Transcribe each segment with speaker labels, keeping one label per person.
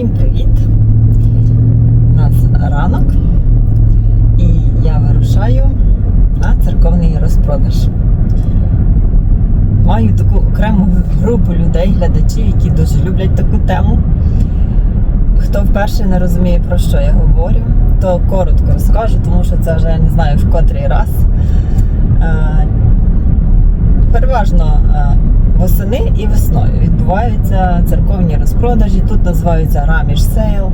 Speaker 1: Всім привіт! У нас ранок і я вирушаю на церковний розпродаж. Маю таку окрему групу людей, глядачів, які дуже люблять таку тему. Хто вперше не розуміє, про що я говорю, то коротко розкажу, тому що це вже я не знаю в котрий раз. Е, Переважно е, восени і весною відбуваються церковні розпродажі. Тут називаються Раміш Сейл.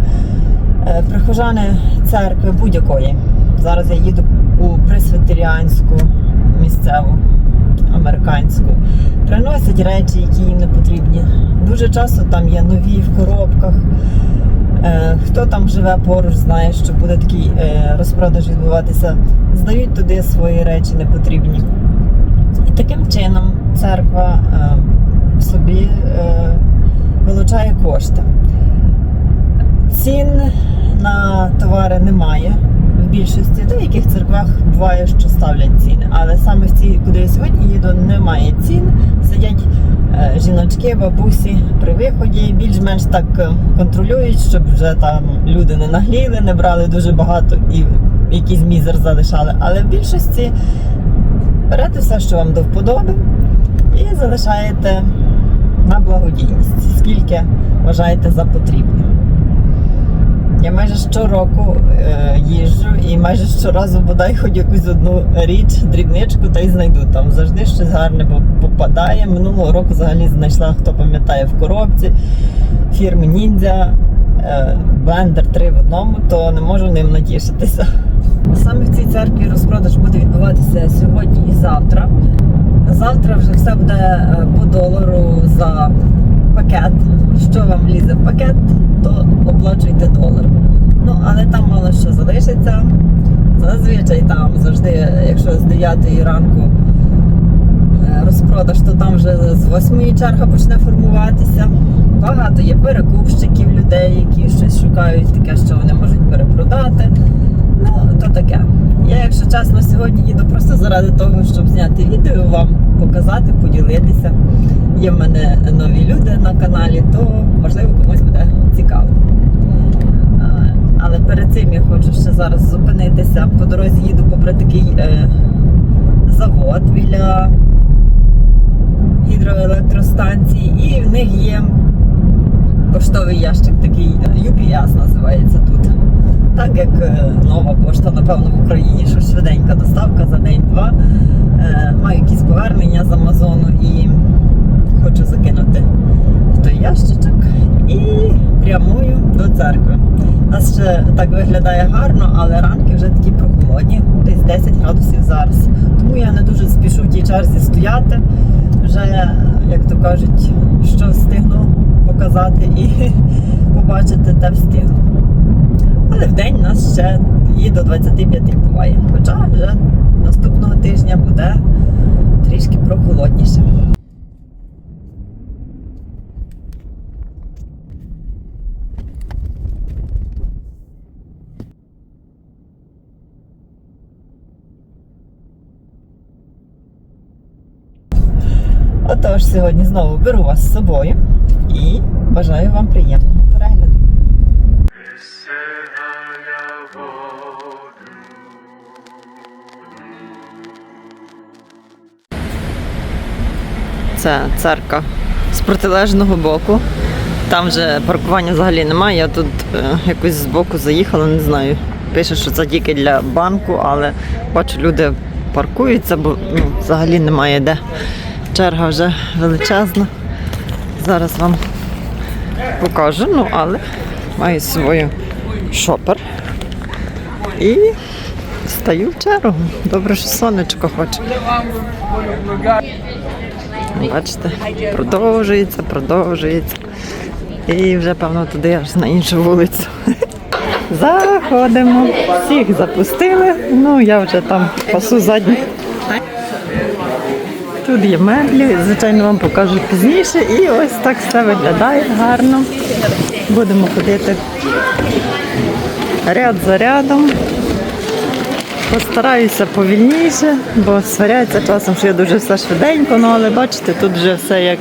Speaker 1: Е, Прихожани церкви будь-якої. Зараз я їду у пресвітеріанську місцеву американську. Приносять речі, які їм не потрібні. Дуже часто там є нові в коробках. Е, Хто там живе поруч, знає, що буде такий е, розпродаж відбуватися. Здають туди свої речі непотрібні. І таким чином церква е, собі е, вилучає кошти. Цін на товари немає в більшості. В деяких церквах буває, що ставлять ціни. Але саме в цій, куди я сьогодні їду, немає цін. Сидять е, жіночки, бабусі при виході, більш-менш так контролюють, щоб вже там люди не нагліли, не брали дуже багато і якийсь мізер залишали. Але в більшості берете все, що вам до вподоби, і залишаєте на благодійність, скільки вважаєте за потрібне. Я майже щороку е, їжджу і майже щоразу бодай хоч якусь одну річ, дрібничку та й знайду там. Завжди щось гарне попадає. Минулого року взагалі знайшла, хто пам'ятає, в коробці фірми Ніндзя. Блендер 3 в одному, то не можу ним натішитися. Саме в цій церкві розпродаж буде відбуватися сьогодні і завтра. Завтра вже все буде е, по долару за пакет. Що вам лізе в пакет, то оплачуйте долар. Ну, але там мало що залишиться. Зазвичай там завжди, якщо з 9 ранку розпродаж, то там вже з 8 черга почне формуватися. Багато є перекупщиків людей, які щось шукають, таке, що вони можуть перепродати. Ну, то таке. Я, якщо чесно, сьогодні їду просто заради того, щоб зняти відео, вам показати, поділитися. Є в мене нові люди на каналі, то можливо комусь буде цікаво. Е, Але перед цим я хочу ще зараз зупинитися. По дорозі їду попри такий е, завод біля гідроелектростанції, і в них є поштовий ящик такий е, UPS називається тут. Так як е, нова пошта, напевно, в Україні, що швиденька доставка за день-два. Е, Маю якісь повернення з Амазону і хочу закинути в той ящичок і прямую до церкви. У нас ще так виглядає гарно, але ранки вже такі прохолодні, десь 10 градусів зараз. Тому я не дуже спішу в тій черзі стояти. Вже, як то кажуть, що встигну показати і побачити, те встигну. Але в день нас ще і до 25 буває. Хоча вже наступного тижня буде трішки прохолодніше. Отож, сьогодні знову беру вас з собою і бажаю вам приємного перегляду. Це церква з протилежного боку. Там вже паркування взагалі немає. Я тут е, якось збоку заїхала, не знаю. Пише, що це тільки для банку, але бачу, люди паркуються, бо ну, взагалі немає де. Черга вже величезна. Зараз вам покажу, ну але маю з собою шопер. І стаю в чергу. Добре, що сонечко хоче. Бачите, продовжується, продовжується. І вже, певно, туди аж на іншу вулицю. Заходимо. Всіх запустили. Ну, я вже там пасу задніх. Тут є меблі, звичайно, вам покажу пізніше. І ось так все виглядає гарно. Будемо ходити ряд за рядом. Постараюся повільніше, бо сваряться часом, що я дуже все швиденько, ну але бачите, тут вже все як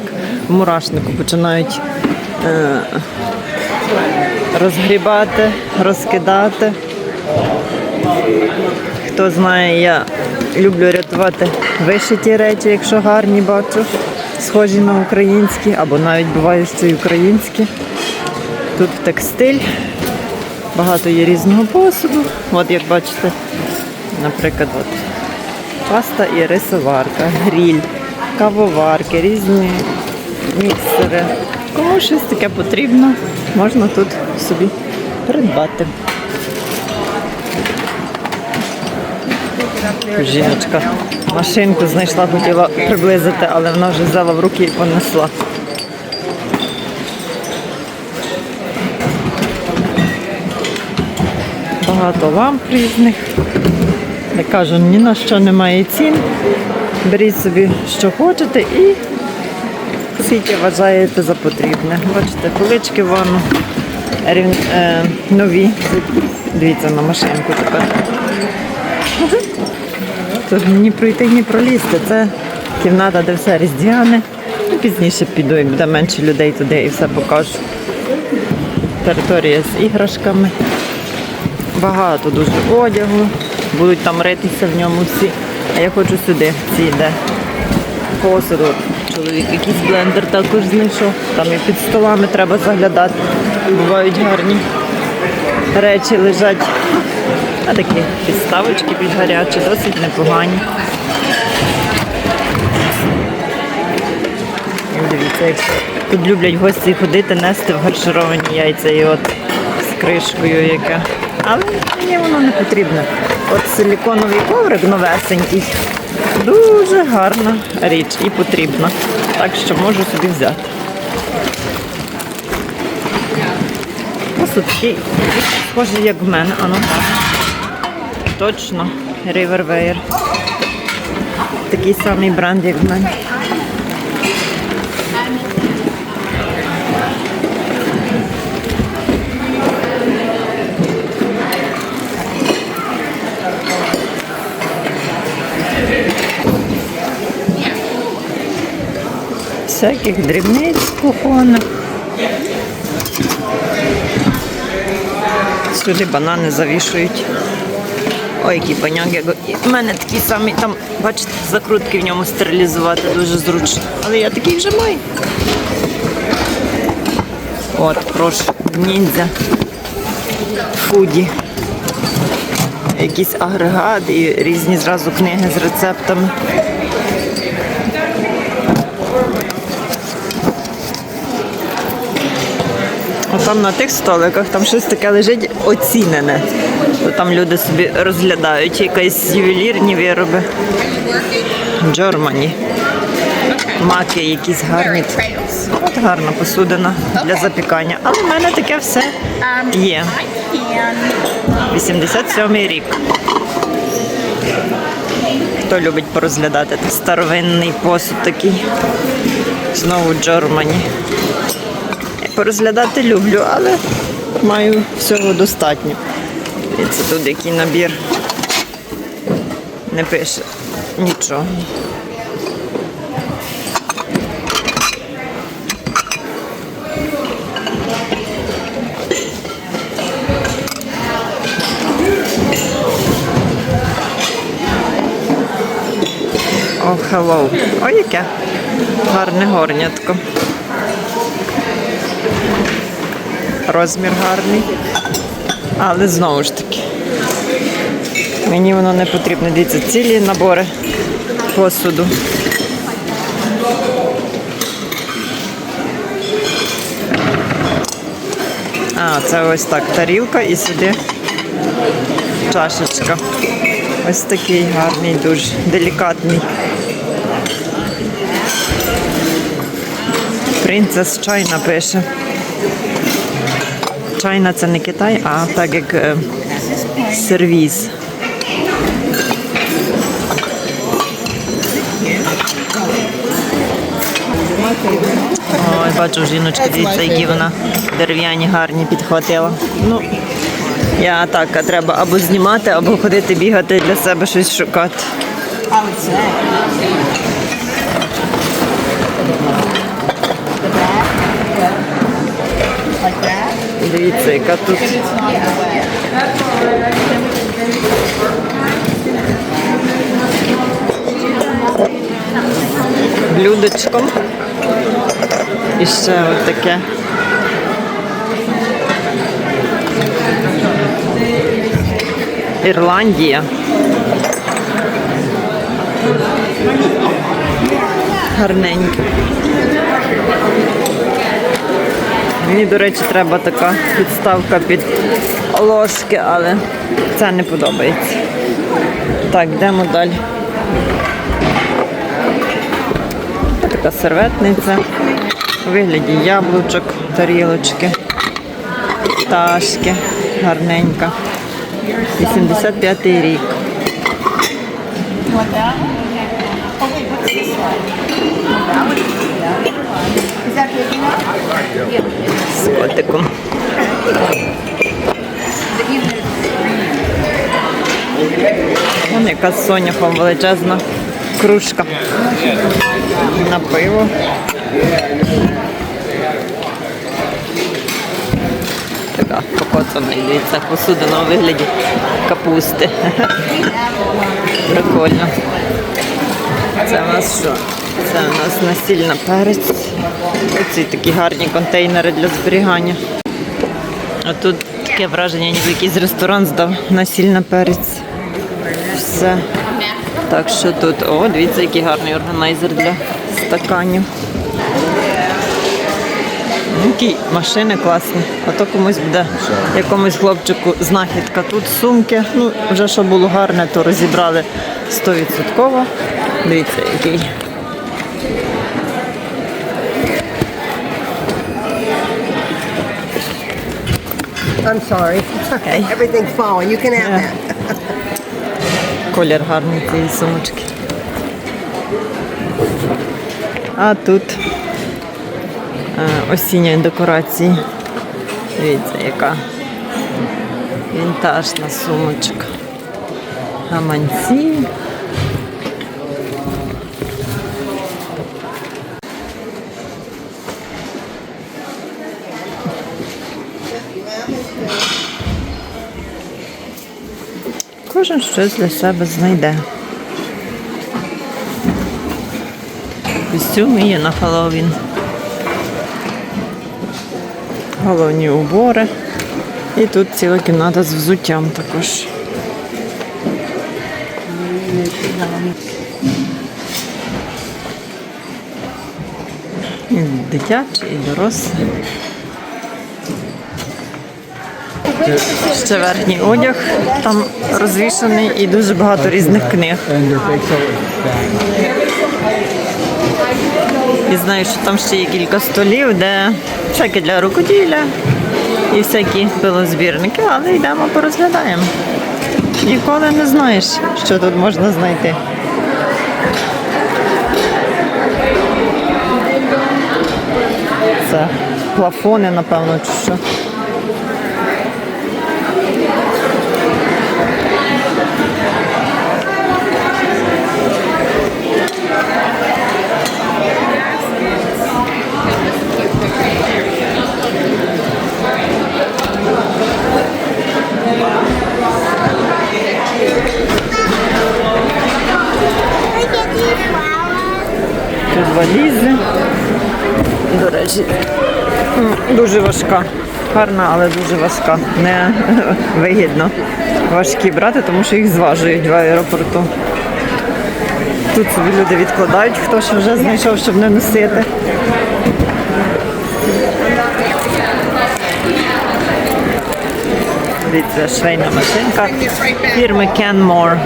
Speaker 1: в мурашнику починають е, розгрібати, розкидати. Хто знає, я люблю рятувати вишиті речі, якщо гарні бачу, схожі на українські, або навіть буває, що й українські. Тут текстиль, багато є різного посуду. От як бачите, наприклад, от паста і рисоварка, гріль, кавоварки, різні міксери. Кому щось таке потрібно, можна тут собі придбати. Жіночка машинку знайшла, хотіла приблизити, але вона вже взяла в руки і понесла. Багато ламп різних. Я кажу, ні на що немає цін. Беріть собі, що хочете, і скільки вважаєте за потрібне. Бачите, полички в е, нові. Дивіться на машинку тепер. Тож ні пройти, ні пролізти. Це кімната, де все різдвяне. Ну, Пізніше піду, як буде менше людей туди і все покажу. Територія з іграшками. Багато дуже одягу. Будуть там ритися в ньому всі. А я хочу сюди, ці де посуду. Чоловік якийсь блендер також знайшов. Там і під столами треба заглядати. Бувають гарні речі лежать. А такі підставочки під гарячі, досить непогані. Дивіться, як тут люблять гості ходити, нести в гаршировані яйця і от з кришкою яке. Але мені воно не потрібно. От силіконовий коврик новесенький. Дуже гарна річ і потрібна. Так що можу собі взяти. Посуд такий, схожий, як в мене. Ану. Точно, Riverwear. Такий самий бренд, як в мене. Всяких дрібниць кухонних. Сюди банани завішують. Ой, які паняки. У мене такі самі, там, бачите, закрутки в ньому стерилізувати дуже зручно. Але я такий вже маю. От, прошу, ніндзя. Фуді. Якийсь агрегат і різні зразу книги з рецептами. А там на тих столиках там щось таке лежить оцінене. Там люди собі розглядають якісь ювелірні вироби. Джормані. Маки якісь гарні. От гарна посудина для запікання. Але в мене таке все є. 87-й рік. Хто любить порозглядати старовинний посуд такий. Знову Джормані. Порозглядати люблю, але маю всього достатньо. Це тут який набір. Не пише нічого. О, hello. Ой, яке гарне горнятко. Розмір гарний. Але знову ж таки. Мені воно не потрібно. Дивіться, цілі набори посуду. А, це ось так тарілка і сюди чашечка. Ось такий гарний, дуже делікатний. Принцес Чайна пише. Чайна це не Китай, а так як е, сервіз. Ой, бачу жіночку, дивіться, які вона дерев'яні гарні підхватила. Ну, я так, а треба або знімати, або ходити бігати для себе щось шукати. Дивіться, яка тут. Блюдечком. І ще от таке. Ірландія. Гарненько. Мені, до речі, треба така підставка під ложки, але це не подобається. Так, йдемо далі. Така серветниця вигляді яблучок, тарілочки, пташки, гарненька. 85-й рік. З котиком. Вон яка з соняхом величезна кружка на пиво. Така покоцана йдеться посудина у вигляді капусти. Прикольно. Це у нас що? Це у нас насільна перець. Оці такі гарні контейнери для зберігання. А тут таке враження, ніби якийсь ресторан здав насільна перець. Все. Так що тут, о, дивіться, який гарний органайзер для стаканів. Які машини класні. А то комусь буде якомусь хлопчику знахідка. Тут сумки. Ну, вже що було гарне, то розібрали 100%. Дивіться, який.
Speaker 2: I'm sorry. It's okay. Everything's falling. You can have
Speaker 1: Yeah.
Speaker 2: that.
Speaker 1: Колір гарний цієї сумочки. А тут е, осіння декорації. Дивіться, яка вінтажна сумочка. Гаманці. Кожен щось для себе знайде. Костюми є на Хеллоуін. Головні убори. І тут ціла кімната з взуттям також. І дитячий, і дорослий. Ще верхній одяг там розвішаний і дуже багато різних книг. І знаю, що там ще є кілька столів, де всяке для рукоділля і всякі пилозбірники, але йдемо порозглядаємо. Ніколи не знаєш, що тут можна знайти. Це плафони, напевно, чи що. Тут валізи. До речі, дуже важка. Гарна, але дуже важка. Не вигідно важкі брати, тому що їх зважують в аеропорту. Тут собі люди відкладають, хто що вже знайшов, щоб не носити. Дивіться, швейна машинка фірми Canmore.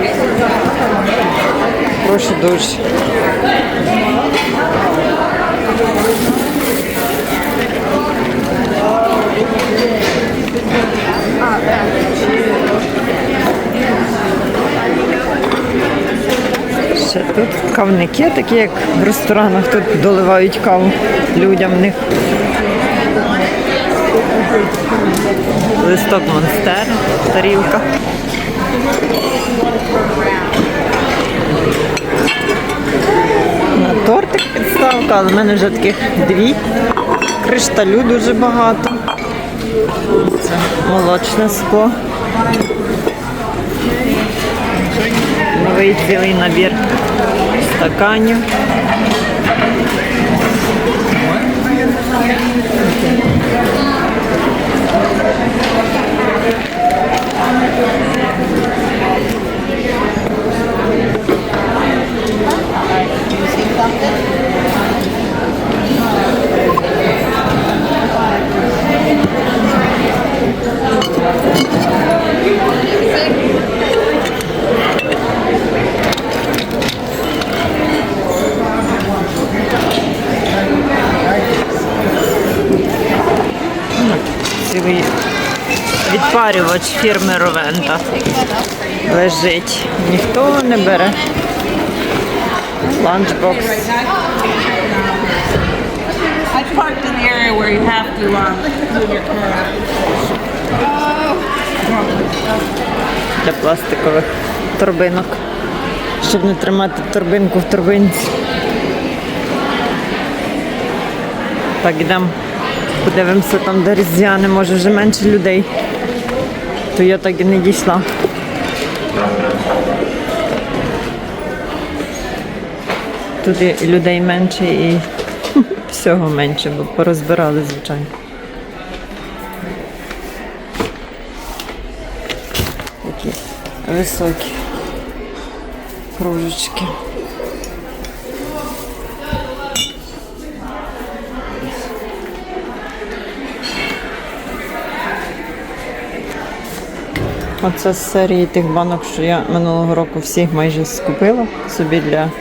Speaker 1: Прошу дуже. Ще тут кавники, такі як в ресторанах, тут доливають каву людям в них. Листок монстер, тарілка. На тортик підставка, але в мене вже таких дві. Кришталю дуже багато. молочне скло. Новий цілий набір стаканів. Цілий відпарювач фірми Ровента лежить. Ніхто не бере. Ланчбокс.
Speaker 3: Out.
Speaker 1: для пластикових торбинок, щоб не тримати торбинку в торбинці. Так, йдемо, подивимося там, де різдвяне, може вже менше людей. То я так і не дійшла. Тут і людей менше і всього менше, бо порозбирали, звичайно. Такі високі кружечки. Оце з серії тих банок, що я минулого року всіх майже скупила собі для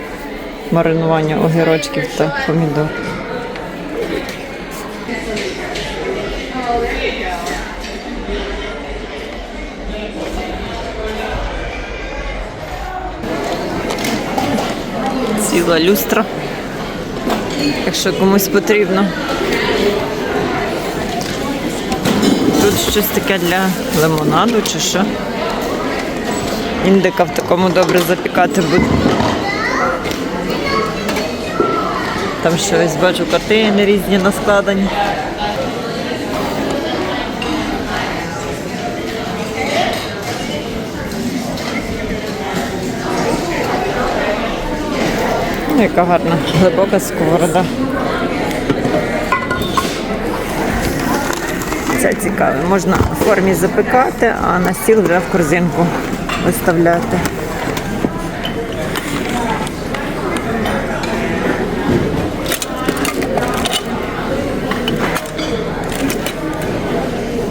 Speaker 1: маринування огірочків та помідор. ціла люстра. Якщо комусь потрібно. Тут щось таке для лимонаду чи що. Індика в такому добре запікати буде. Там ще ось бачу картини різні наскладені. Ну, Яка гарна глибока сковорода. Це цікаве. Можна в формі запекати, а на стіл вже в корзинку виставляти.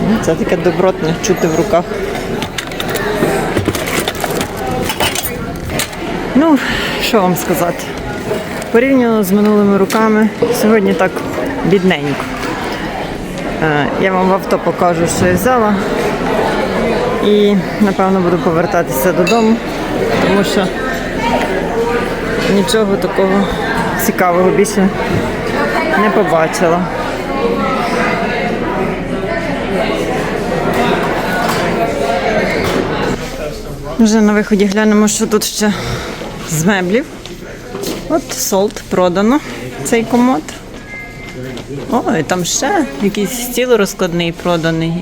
Speaker 1: Ну, Це таке добротне чути в руках. Ну, що вам сказати? Порівняно з минулими роками, сьогодні так бідненько. Е, Я вам в авто покажу, що я взяла. І напевно буду повертатися додому, тому що нічого такого цікавого більше не побачила. Вже на виході глянемо, що тут ще з меблів. От солд продано цей комод. О, і там ще якийсь стіл розкладний проданий.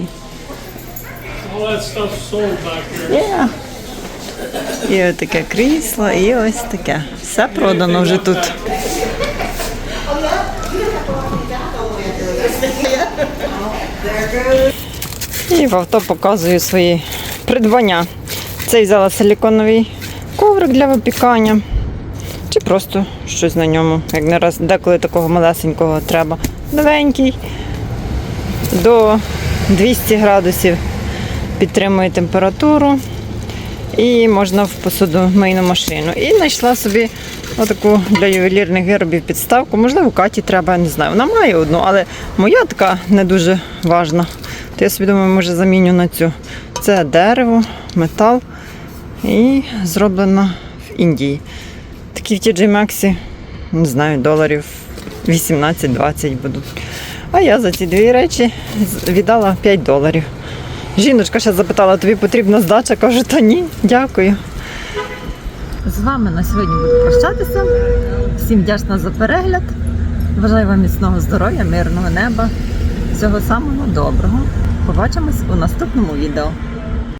Speaker 1: Є. І ось таке крісло, і ось таке. Все продано вже тут. І в авто показую свої придбання. Цей взяла силіконовий коврик для випікання. Чи просто щось на ньому, як не раз деколи такого малесенького треба. Новенький. До 200 градусів підтримує температуру. І можна в посудомийну машину. І знайшла собі отаку для ювелірних виробів підставку. Можливо, Каті треба, я не знаю. Вона має одну, але моя така не дуже важна. То я собі думаю, може заміню на цю. Це дерево, метал і зроблена в Індії. Такі в TJ Maxx, не знаю, доларів 18-20 будуть. А я за ці дві речі віддала 5 доларів. Жіночка ще запитала, тобі потрібна здача? Кажу, та ні, дякую. З вами на сьогодні буду прощатися. Всім вдячна за перегляд. Бажаю вам міцного здоров'я, мирного неба, всього самого доброго. Побачимось у наступному відео.